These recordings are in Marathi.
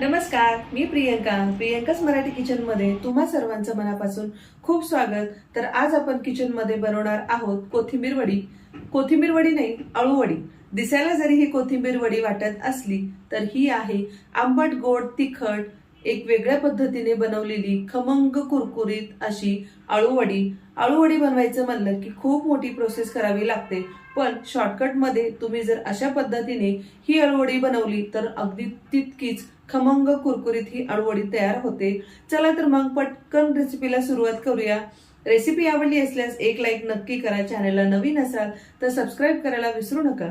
नमस्कार मी प्रियंका प्रियंकाच मराठी किचनमध्ये तुम्हा सर्वांचं मनापासून खूप स्वागत. तर आज आपण किचनमध्ये बनवणार आहोत कोथिंबीर वडी. कोथिंबीर वडी नाही अळू वडी. दिसायला जरी ही कोथिंबीर वडी वाटत असली तर ही आहे आंबट गोड तिखट एक वेगळ्या पद्धतीने बनवलेली खमंग कुरकुरीत अशी अळूवडी अळूवडी बनवायचं म्हणलं की खूप मोठी प्रोसेस करावी लागते. पण शॉर्टकटमध्ये तुम्ही जर अशा पद्धतीने ही अळूवडी बनवली तर अगदी तितकीच खमंग कुरकुरीत ही अडवडी तयार होते. चला तर मग पटकन रेसिपीला सुरुवात करूया. रेसिपी आवडली असल्यास एक लाईक नक्की करा. चॅनेलला नवीन असाल तर सबस्क्राईब करायला विसरू नका.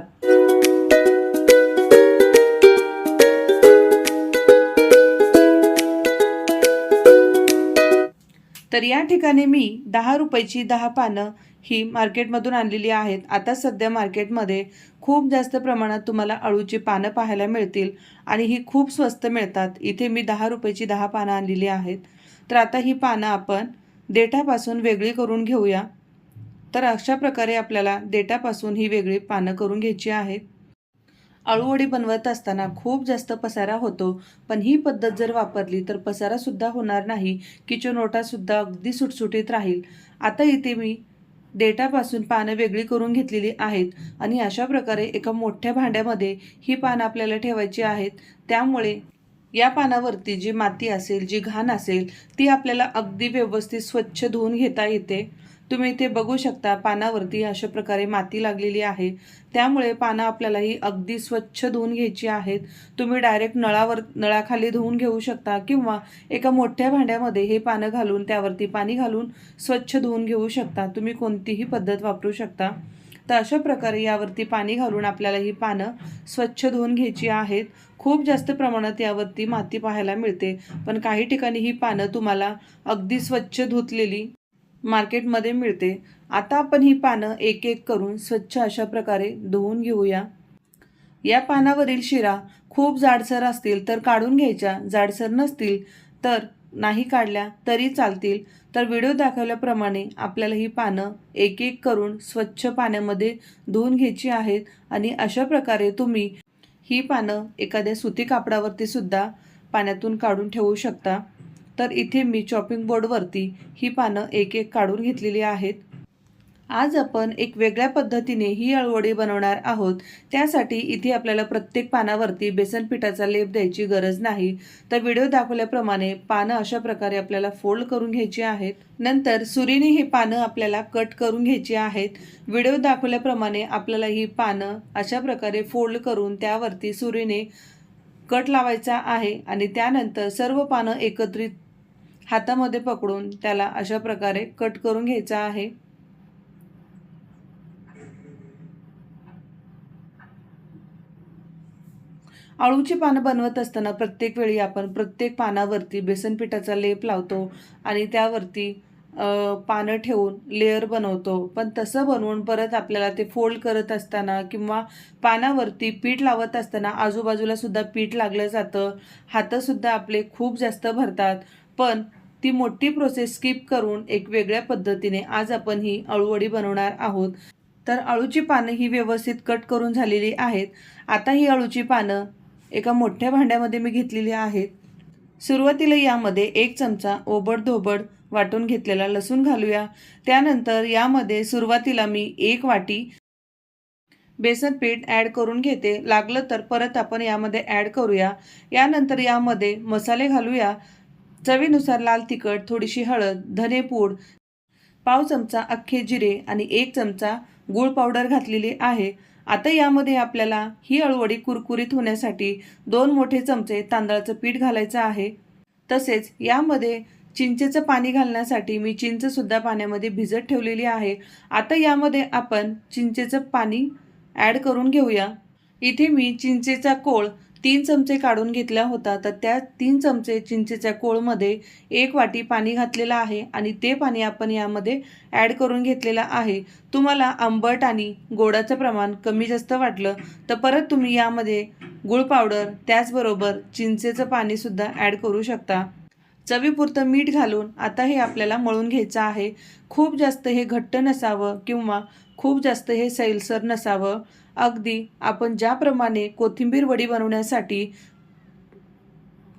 तर या ठिकाणी मी दहा रुपयाची दहा पानं ही मार्केटमधून आणलेली आहेत. आता सध्या मार्केटमध्ये खूप जास्त प्रमाणात तुम्हाला अळूची पानं पाहायला मिळतील आणि ही खूप स्वस्त मिळतात. इथे मी दहा रुपयाची दहा पानं आणलेली आहेत. तर आता ही पानं आपण देठापासून वेगळी करून घेऊया. तर अशा प्रकारे आपल्याला देठापासून ही वेगळी पानं करून घ्यायची आहेत. अळूवडी बनवत असताना खूप जास्त पसारा होतो. पण ही पद्धत जर वापरली तर पसारासुद्धा होणार नाही. किचन ओटासुद्धा अगदी सुटसुटीत राहील. आता इथे मी देठापासून पानं वेगळी करून घेतलेली आहेत आणि अशा प्रकारे एका मोठ्या भांड्यामध्ये ही पानं आपल्याला ठेवायची आहेत. त्यामुळे या पानावरती जी माती असेल जी घाण असेल ती आपल्याला अगदी व्यवस्थित स्वच्छ धुवून घेता येते. तुम्ही इथे बघू शकता पानावरती अशा प्रकारे माती लागलेली आहे. त्यामुळे पानं आपल्याला ही अगदी स्वच्छ धुवून घ्यायची आहेत. तुम्ही डायरेक्ट नळावर नळाखाली धुवून घेऊ शकता किंवा एका मोठ्या भांड्यामध्ये हे पानं घालून त्यावरती पाणी घालून स्वच्छ धुवून घेऊ शकता. तुम्ही कोणतीही पद्धत वापरू शकता. तर अशा प्रकारे यावरती पाणी घालून आपल्याला ही पानं स्वच्छ धुवून घ्यायची आहेत. खूप जास्त प्रमाणात यावरती माती पाहायला मिळते. पण काही ठिकाणी ही पानं तुम्हाला अगदी स्वच्छ धुतलेली मार्केटमध्ये मिळते. आता आपण ही पानं एक एक करून स्वच्छ अशा प्रकारे धुवून घेऊया. या पानावरील शिरा खूप जाडसर असतील तर काढून घ्यायच्या. जाडसर नसतील तर नाही काढल्या तरी चालतील. तर व्हिडिओ दाखवल्याप्रमाणे आपल्याला ही पानं एक एक करून स्वच्छ पाण्यामध्ये धुवून घ्यायची आहेत आणि अशा प्रकारे तुम्ही ही पानं एखाद्या सुती कापडावरती सुद्धा पाण्यातून काढून ठेवू शकता. तर इथे मी चॉपिंग बोर्डवरती ही पानं एक एक काढून घेतलेली आहेत. आज आपण एक वेगळ्या पद्धतीने ही अळवडी बनवणार आहोत. त्यासाठी इथे आपल्याला प्रत्येक पानावरती बेसन पिठाचा लेप द्यायची गरज नाही. तर व्हिडिओ दाखवल्याप्रमाणे पानं अशा प्रकारे आपल्याला फोल्ड करून घ्यायची आहेत. नंतर सुरीने ही पानं आपल्याला कट करून घ्यायची आहेत. व्हिडिओ दाखवल्याप्रमाणे आपल्याला ही पानं अशा प्रकारे फोल्ड करून त्यावरती सुरीने कट लावायचा आहे आणि त्यानंतर सर्व पानं एकत्रित हातामध्ये पकडून त्याला अशा प्रकारे कट करून घ्यायचा आहे. आळूची पानं बनवत असताना प्रत्येक वेळी आपण प्रत्येक पानावरती बेसन पिठाचा लेप लावतो आणि त्यावरती पानं ठेवून लेअर बनवतो. पण तसं बनवून परत आपल्याला ते फोल्ड करत असताना किंवा पानावरती पीठ लावत असताना आजूबाजूला सुद्धा पीठ लागलं जातं. हातंसुद्धा आपले खूप जास्त भरतात. पण ती मोठी प्रोसेस स्किप करून एक वेगळ्या पद्धतीने आज आपण ही अळूवडी बनवणार आहोत. तर अळूची पानं ही व्यवस्थित कट करून झालेली आहेत. आता ही अळूची पानं एका मोठ्या भांड्यामध्ये मी घेतलेली आहेत. सुरुवातीला यामध्ये एक चमचा ओबड धोबड वाटून घेतलेला लसूण घालूया. त्यानंतर यामध्ये सुरुवातीला मी एक वाटी बेसन पीठ ॲड करून घेते. लागलं तर परत आपण यामध्ये ॲड करूया. यानंतर यामध्ये मसाले घालूया. चवीनुसार लाल तिखट थोडीशी हळद धनेपूड पाव चमचा अख्खे जिरे आणि एक चमचा गूळ पावडर घातलेली आहे. आता यामध्ये आपल्याला ही अळवडी कुरकुरीत होण्यासाठी दोन मोठे चमचे तांदळाचं पीठ घालायचं आहे. तसेच यामध्ये चिंचेचं पाणी घालण्यासाठी मी चिंचसुद्धा पाण्यामध्ये भिजत ठेवलेली आहे. आता यामध्ये आपण चिंचेचं पाणी ॲड करून घेऊया. इथे मी चिंचेचा कोळ तीन चमचे काढून घेतला होता तर त्या तीन चमचे चिंचेच्या कोळमध्ये एक वाटी पाणी घातलेलं आहे आणि ते पाणी आपण यामध्ये ॲड करून घेतलेलं आहे. तुम्हाला आंबट आणि गोडाचं प्रमाण कमी जास्त वाटलं तर परत तुम्ही यामध्ये गुळ पावडर त्याचबरोबर चिंचेचं पाणीसुद्धा ॲड करू शकता. चवीपुरतं मीठ घालून आता हे आपल्याला मळून घ्यायचं आहे. खूप जास्त हे घट्ट नसावं किंवा खूप जास्त हे सैलसर नसावं. अगदी. आपण ज्याप्रमाणे कोथिंबीर वडी बनवण्यासाठी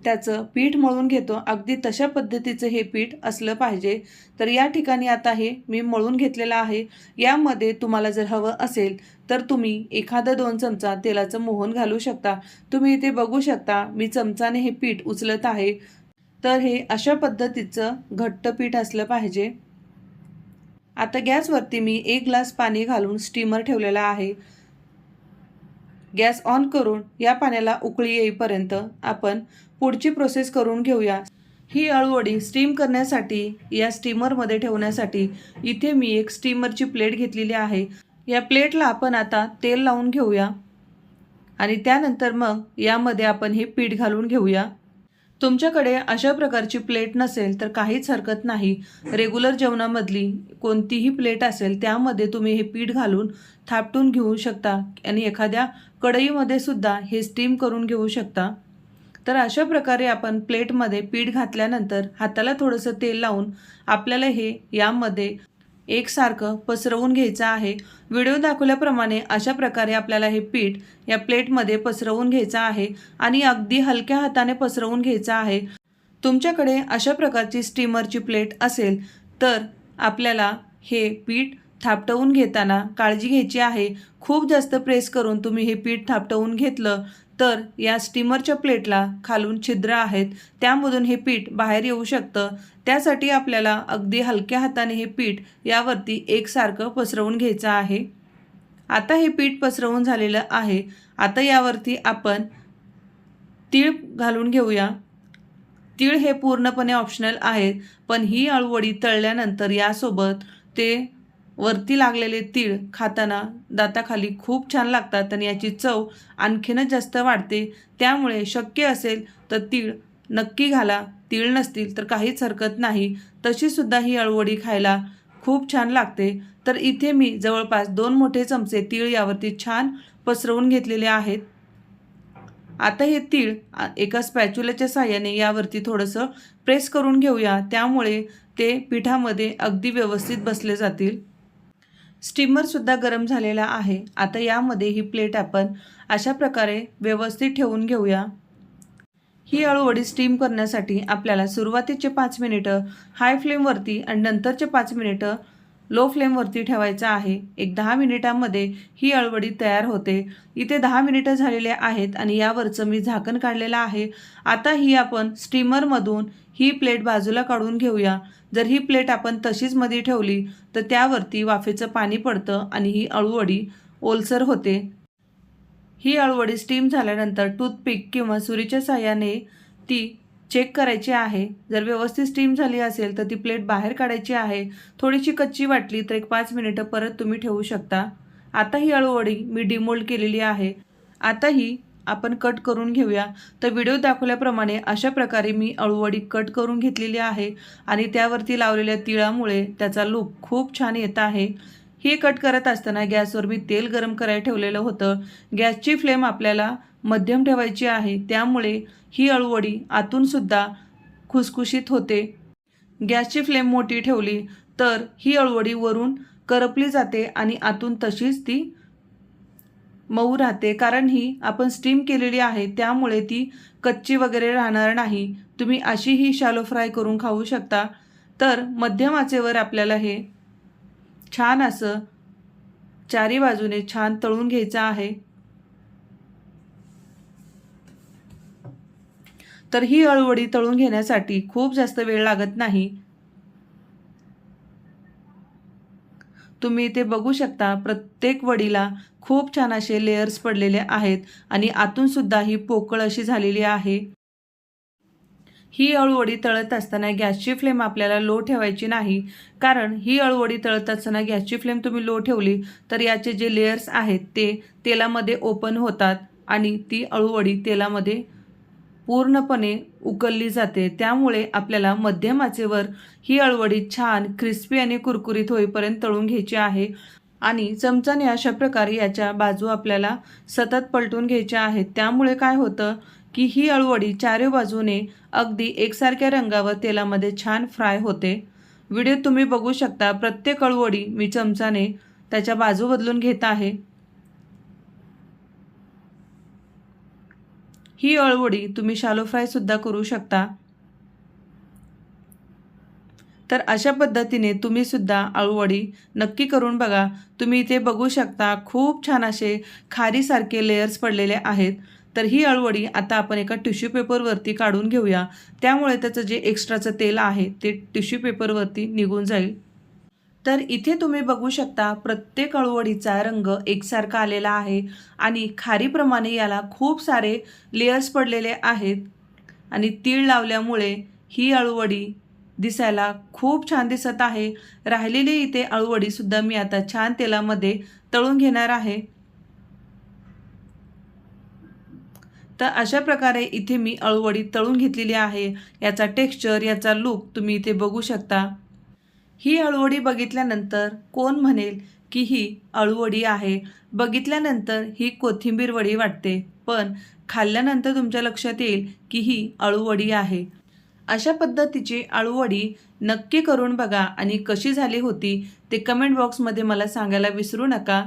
त्याचं पीठ मळून घेतो अगदी तशा पद्धतीचं हे पीठ असलं पाहिजे. तर या ठिकाणी आता हे मी मळून घेतलेलं आहे. यामध्ये तुम्हाला जर हवं असेल तर तुम्ही एखादा दोन चमचा तेलाचं मोहन घालू शकता. तुम्ही इथे बघू शकता मी चमचाने हे पीठ उचलत आहे. तर हे अशा पद्धतीचं घट्ट पीठ असलं पाहिजे. आता गॅसवरती मी एक ग्लास पाणी घालून स्टीमर ठेवलेला आहे. गॅस ऑन करून या पाण्याला उकळी येईपर्यंत आपण पुढची प्रोसेस करून घेऊया. ही अळूवडी स्टीम करण्यासाठी या स्टीमरमध्ये ठेवण्यासाठी इथे मी एक स्टीमरची प्लेट घेतलेली आहे. या प्लेटला आपण आता तेल लावून घेऊया आणि त्यानंतर मग यामध्ये आपण हे पीठ घालून घेऊया. तुमच्याकडे अशा प्रकारची प्लेट नसेल तर काहीच हरकत नाही. रेग्युलर जेवणामधली कोणतीही प्लेट असेल त्यामध्ये तुम्ही हे पीठ घालून थापटून घेऊ शकता आणि एखाद्या कढईमध्ये सुद्धा हे स्टीम करून घेऊ शकता. तर अशा प्रकारे आपण प्लेटमध्ये पीठ घातल्यानंतर हाताला थोडंसं तेल लावून आपल्याला हे यामध्ये एकसारखं पसरवून घ्यायचं आहे. व्हिडिओ दाखवल्याप्रमाणे अशा प्रकारे आपल्याला हे पीठ या प्लेटमध्ये पसरवून घ्यायचं आहे आणि अगदी हलक्या हाताने पसरवून घ्यायचं आहे. तुमच्याकडे अशा प्रकारची स्टीमरची प्लेट असेल तर आपल्याला हे पीठ थापटवून घेताना काळजी घ्यायची आहे. खूप जास्त प्रेस करून तुम्ही हे पीठ थापटवून घेतलं तर या स्टीमरच्या प्लेटला खालून छिद्र आहेत. त्यामधून हे पीठ बाहेर येऊ शकतं. त्यासाठी आपल्याला अगदी हलक्या हाताने हे पीठ यावरती एकसारखं पसरवून घ्यायचं आहे. आता हे पीठ पसरवून झालेलं आहे. आता यावरती आपण तीळ घालून घेऊया. तीळ हे पूर्णपणे ऑप्शनल आहेत पण ही अळूवडी तळल्यानंतर यासोबत ते वरती लागलेले तीळ खाताना दाताखाली खूप छान लागतात आणि याची चव आणखीनच जास्त वाढते. त्यामुळे शक्य असेल तर तीळ नक्की घाला. तीळ नसतील तर काहीच हरकत नाही. तशीसुद्धा ही अळवडी खायला खूप छान लागते. तर इथे मी जवळपास दोन मोठे चमचे तीळ यावरती छान पसरवून घेतलेले आहेत. आता हे तीळ एका स्पॅच्युलाच्या साह्याने यावरती थोडंसं प्रेस करून घेऊया. त्यामुळे ते पिठामध्ये अगदी व्यवस्थित बसले जातील. स्टीमरसुद्धा गरम झालेला आहे. आता यामध्ये ही प्लेट आपण अशा प्रकारे व्यवस्थित ठेवून घेऊया. ही अळूवडी स्टीम करण्यासाठी आपल्याला सुरुवातीचे पाच मिनिटं हाय फ्लेमवरती आणि नंतरचे पाच मिनिटं लो फ्लेमवरती ठेवायचा आहे. एक दहा मिनिटांमध्ये ही अळवडी तयार होते. इथे दहा मिनिटं झालेले आहेत आणि यावरचं मी झाकण काढलेलं आहे. आता ही आपण स्टीमरमधून ही प्लेट बाजूला काढून घेऊया. जर ही प्लेट आपण तशीच मध्ये ठेवली तर त्यावरती वाफेचं पाणी पडतं आणि ही अळूवडी ओलसर होते. ही अळवडी स्टीम झाल्यानंतर टूथपिक किंवा सुरीच्या साह्याने ती चेक करायची आहे. जर व्यवस्थित स्टीम झाली असेल तर ती प्लेट बाहेर काढायची आहे. थोडीशी कच्ची वाटली तर एक पाच मिनिटं परत तुम्ही ठेवू शकता. आता ही अळूवडी मी डिमोल्ड केलेली आहे. आता ही आपण कट करून घेऊया. तर व्हिडिओ दाखवल्याप्रमाणे अशा प्रकारे मी अळूवडी कट करून घेतलेली आहे आणि त्यावरती लावलेल्या तिळामुळे त्याचा लुक खूप छान येत आहे. हे कट करत असताना गॅसवर मी तेल गरम करायला ठेवलेलं होतं. गॅसची फ्लेम आपल्याला मध्यम ठेवायची आहे. त्यामुळे ही अळूवडी आतूनसुद्धा खुसखुशीत होते. गॅसची फ्लेम मोठी ठेवली तर ही अळूवडी वरून करपली जाते आणि आतून तशीच ती मऊ राहते. कारण ही आपण स्टीम केलेली आहे त्यामुळे ती कच्ची वगैरे राहणार नाही. तुम्ही अशी ही शालो फ्राय करून खाऊ शकता. तर मध्यम आचेवर आपल्याला हे छान असं चारी बाजूने छान तळून घ्यायचं आहे. तर ही अळवडी तळून घेण्यासाठी खूप जास्त वेळ लागत नाही. तुम्ही इथे बघू शकता प्रत्येक वडीला खूप छान असे लेयर्स पडलेले आहेत आणि आतून सुद्धा ही पोकळ अशी झालेली आहे. ही अळूवडी तळत असताना गॅसची फ्लेम आपल्याला लो ठेवायची नाही. कारण ही अळूवडी तळत असताना गॅसची फ्लेम तुम्ही लो ठेवली तर याचे जे लेयर्स आहेत ते तेलामध्ये ओपन होतात आणि ती अळूवडी तेलामध्ये पूर्णपणे उकलली जाते. त्यामुळे आपल्याला मध्यम आचेवर ही अळवडी छान क्रिस्पी आणि कुरकुरीत होईपर्यंत तळून घ्यायची आहे. आणि चमचाने अशा प्रकारे याच्या बाजू आपल्याला सतत पलटून घ्यायच्या आहेत. त्यामुळे काय होतं की ही अळवडी चारी बाजूने अगदी एकसारख्या रंगावर तेलामध्ये छान फ्राय होते. व्हिडिओ तुम्ही बघू शकता. प्रत्येक अळवडी मी चमचाने त्याच्या बाजू बदलून घेत आहे. ही अळवडी तुम्ही शालो फ्रायसुद्धा करू शकता. तर अशा पद्धतीने तुम्हीसुद्धा अळूवडी नक्की करून बघा. तुम्ही इथे बघू शकता खूप छान असे खारीसारखे लेयर्स पडलेले आहेत. तर ही अळवडी आता आपण एका टिश्यू पेपरवरती काढून घेऊया. त्यामुळे त्याचं जे एक्स्ट्राचं तेल आहे ते टिश्यू पेपरवरती निघून जाईल. तर इथे तुम्ही बघू शकता प्रत्येक अळूवडीचा रंग एकसारखा आलेला आहे आणि खारीप्रमाणे याला खूप सारे लेयर्स पडलेले आहेत. आणि तीळ लावल्यामुळे ही अळूवडी दिसायला खूप छान दिसत आहे. राहिलेली इथे अळूवडीसुद्धा मी आता छान तेलामध्ये तळून घेणार आहे. तर अशा प्रकारे इथे मी अळूवडी तळून घेतलेली आहे. याचा टेक्स्चर याचा लुक तुम्ही इथे बघू शकता. ही अळूवडी बघितल्यानंतर कोण म्हणेल की ही अळूवडी आहे? बघितल्यानंतर ही कोथिंबीर वडी वाटते पण खाल्ल्यानंतर तुमच्या लक्षात येईल की ही अळूवडी आहे. अशा पद्धतीची अळूवडी नक्की करून बघा आणि कशी झाली होती ते कमेंट बॉक्समध्ये मला सांगायला विसरू नका.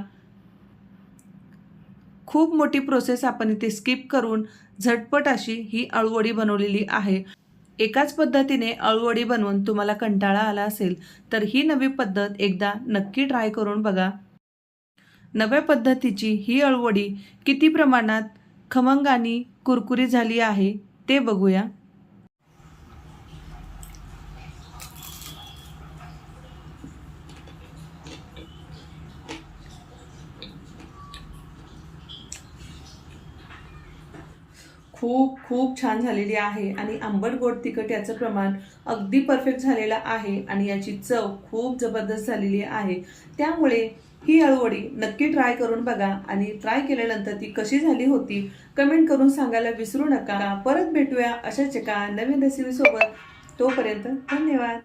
खूप मोठी प्रोसेस आपण इथे स्किप करून झटपट अशी ही अळूवडी बनवलेली आहे. एकाच पद्धतीने अळूवडी बनवून तुम्हाला कंटाळा आला असेल तर ही नवी पद्धत एकदा नक्की ट्राय करून बघा. नव्या पद्धतीची ही अळूवडी किती प्रमाणात खमंग आणि कुरकुरी झाली आहे ते बघूया. खूप खूप छान झालेली आहे आणि आंबट गोड तिखट याचं प्रमाण अगदी परफेक्ट झालेलं आहे आणि याची चव खूप जबरदस्त झालेली आहे. त्यामुळे ही अळवडी नक्की ट्राय करून बघा आणि ट्राय केल्यानंतर ती कशी झाली होती कमेंट करून सांगायला विसरू नका. परत भेटूया अशाच एका नवीन रेसिपीसोबत तोपर्यंत धन्यवाद.